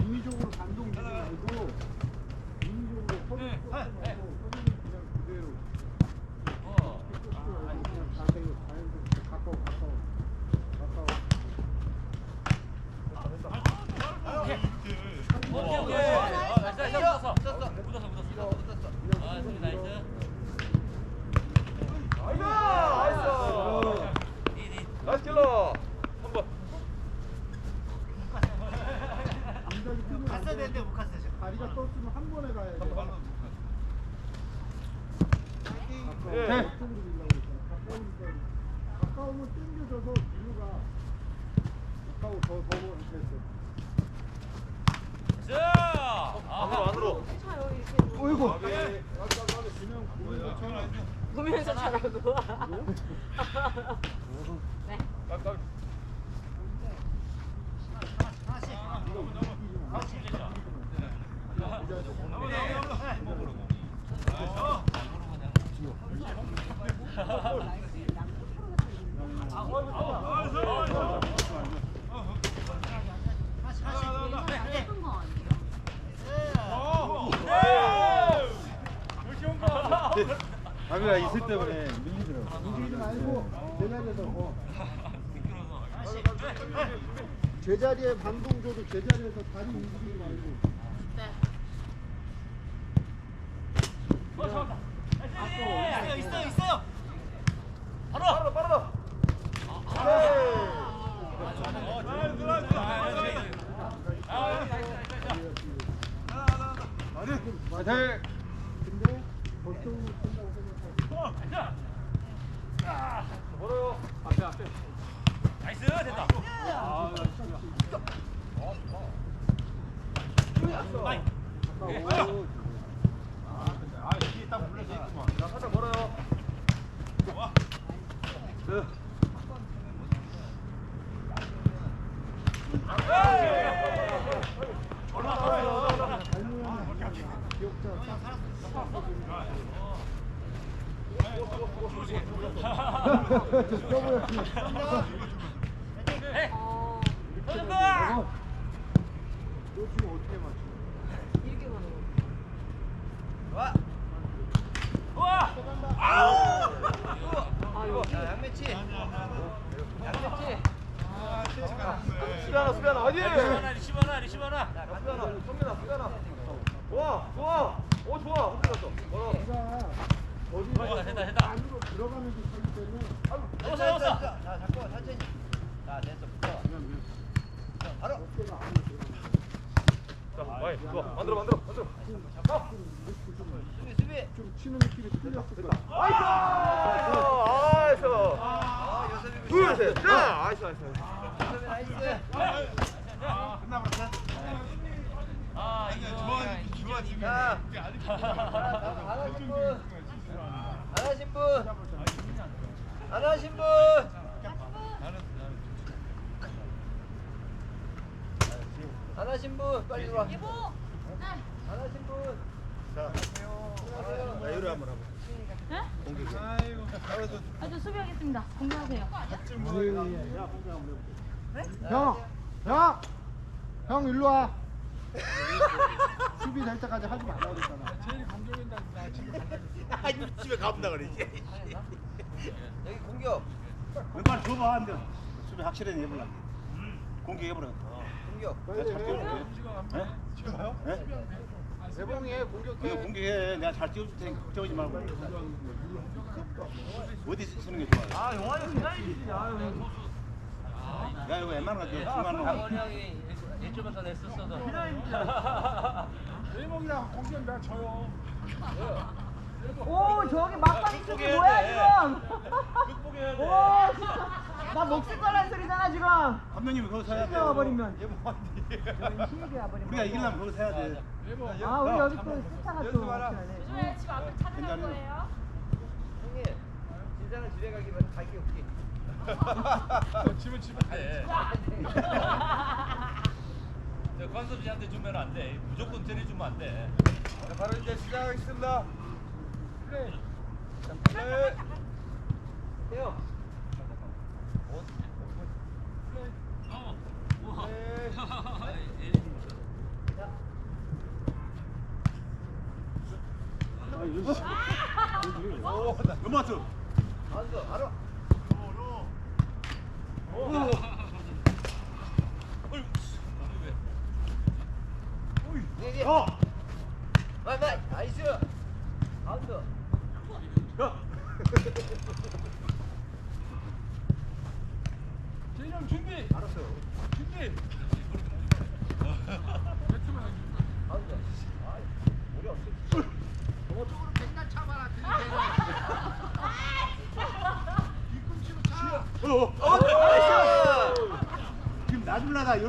인위적으로 반동 주지 말고 인위적으로 허리 꺾지 말고 허리는 그냥 그대로 꺾지 말고 그냥 자세히 자연스럽게 가까워 가까워 가까워 나이스 킬러. 한번. 감각이 필요해 갔어야 되는데 못 갔어요. 지금. 다리가 떴으면 한 번에 가야 돼 예. 밀라고 했잖아 가까우니까 가까우면 당겨져서 뒤로 가 가까워 더더 됐어 안으로 안으로. 어이구 그냥 보면서 잘하고. 네. 깜깜. 자기가 있을 때문에 밀리더라고. 움직이지 말고 제자리에서 뭐. 제자리에 반동 줘도 제자리에서 다리 움직이지 말고 네. 있어요, 있어요, 있어요. 빠르다 빠르다. 화이팅! 근데 보통 쓴다고 생각하고 멀어요. 가까워 자 살짝 멀어요. 그. 잘못하면 기억자 수비 하나 수비 하나 어디? 리시브 하나 리시브 하나 수비 하나 성민아 수비 하나. 좋아 좋아. 오 좋아. 흔들렸어. 멀어. 어, 어디를 됐다, 됐다. 안으로 들어가면서 차기 때문에 넣었어 넣었어 자, 잡고 천천히. 자, 됐어. 붙어. 그냥 자, 바로. 어깨가 안으로 들어가. 자 많이 좋아. 만들어 만들어 만들어. 수비, 수비. 좀 치는 느낌이 틀렸을 거야. 나이스. 나이스. 아, 요셉이 둘 셋. 자 나이스 나이스. 요셉이 나이스. 아 이거 자, 안 하신 분. 안 하신 분. 안 하신 분. 안 하신 분 빨리. 네. 안 하신 분. 자, 이리 한번 하고. 네? 공격해. 아, 저 수비하겠습니다. 공개하세요. 형, 형, 형 일로 와. 수비 될 때까지 하지 말라고 가본다 그러지. 여기 공격. 왼발 줘봐, 안 돼. 수비 확실히 해볼라. 공격해보라. 공격. 내가 잘 띄워줄게. 네? 네? 대봉이 그냥 공격해. 공격해. 내가 잘 띄워줄 테니까 걱정하지 말고. 어디 쓰는 게 좋아? 아, 기다리지. 아, 야, 이거 웬만한 거 중간으로. 강원이 형이 이쪽에서 냈었어도 대봉이랑 공격 나 져요. 오, 저기 막판 있는 게 뭐야, 지금? 오, 진짜. 나 목숨 걸란 소리잖아, 지금. 감독님이 거기서 서야 돼. 힘이 와버리면. 우리가 이기려면 거기서 서야 돼. 아, 우리 여기 또 스타가 또. 요즘에 집 앞에 찾으라는 거예요? 형님. 진짜는 집에 가기 갈게 없기. 집은 집에 돼 관섭이한테 주면 안 돼 무조건 데려주면 안 돼 자 바로 이제 시작하겠습니다. 연마트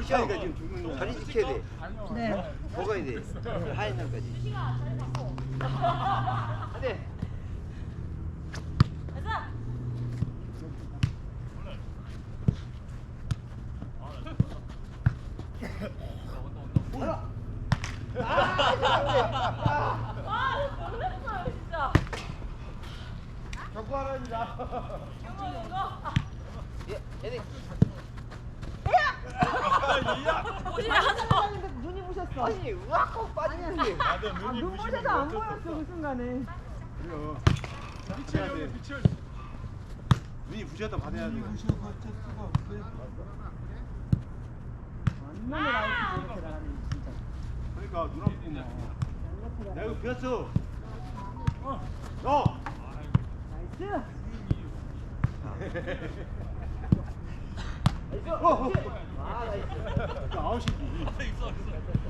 열시 하니까 지금 죽는 거야. 다리 지켜야 돼. 네. 먹어야 돼. 하얀 날까지. 자리. 안돼. 아. 이거 이거. 예, 얘네. 하는데 눈이 부셨어. 아니, 우악 하고 빠지는 게. 아, 눈 부셔서 안 보였어 그 순간에. 그래요. 빛을 받아야 돼. 여기 빛을. 눈이 부셨다 받아야 돼. 라이트 이렇게 나가네 진짜. 그러니까 눈 뭐. 내가 이거 비었어. 어. 나이스. 어. 어. 아, 나이스. 이거 아웃이지.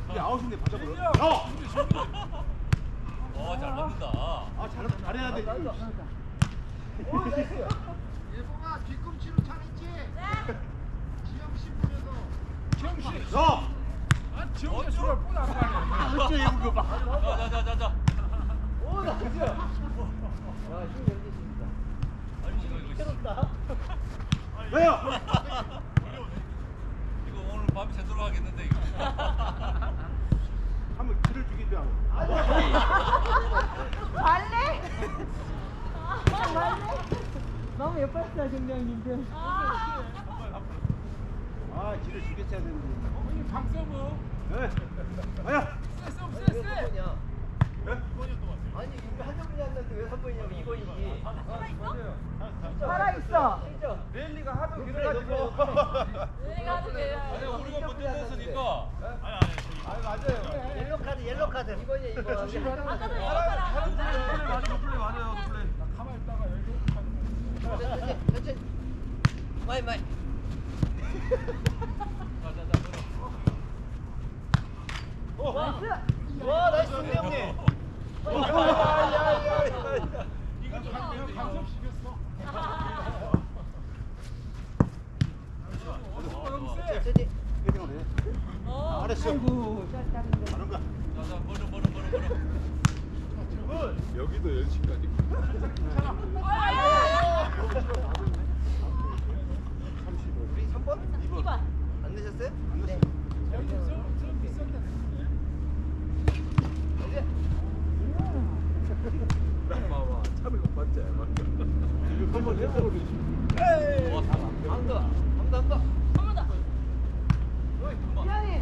이게 아웃인데 받아버려. 어. 어, 잘 맞는다. 아 잘, 잘해야 돼. 예봉아 뒤꿈치로 차있지 지영 씨 보면서 지영 씨. 어. 아, 지영 씨 수가 뻔안 가네. 그렇죠 이거 그거 봐. 자자자 자 자. 오, 나이스. 와, 힘 열리십니다. 아니 이거 이거. 새롭다. 왜요? 밤 새도록 하겠는데 이거. 한번 길을 죽이지 않고. 발레? 발레? 너무 예뻤어요 정장님들. 아, 아 길을 죽였어야 되는데. 어머니 박서부. 네. 아야. 쎄쎄 왜 쎄쎄. 3번이야? 네? 아니, 우리 한 번이 안 났는데 왜 3번이냐고, 2번이지. 살아있어. 진짜. 랠리가 하도 길어가지고. 내가 하는 게 아니 우리가 먼저 됐으니까. 아, 맞아요. 옐로 카드, 옐로 카드. 2번이야, 2번. 아까도 플레이 이거랑 맞아요. 플레이 맞아요. 플레이. 가만 있다가 여기 가는 천천히, 천천히. 마이, 마이. 자자자. 나이스. 와, 나이스, 승리 형님. 이거 강섭 시켰어. 어. 아이고. 자자 멀어 멀어 멀어 멀어. 여기도 연식까지. 우리 3번? 2번. 안 되셨어요? 안. 좀 비싼데. 이제. 봐봐. 참이 못 봤지. 이거 한번 해보고 에이. 한 더. 한 더, 한 더. 한번 더. 미안해.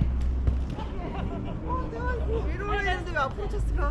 위로 올리는데 왜 앞으로 쳤을까?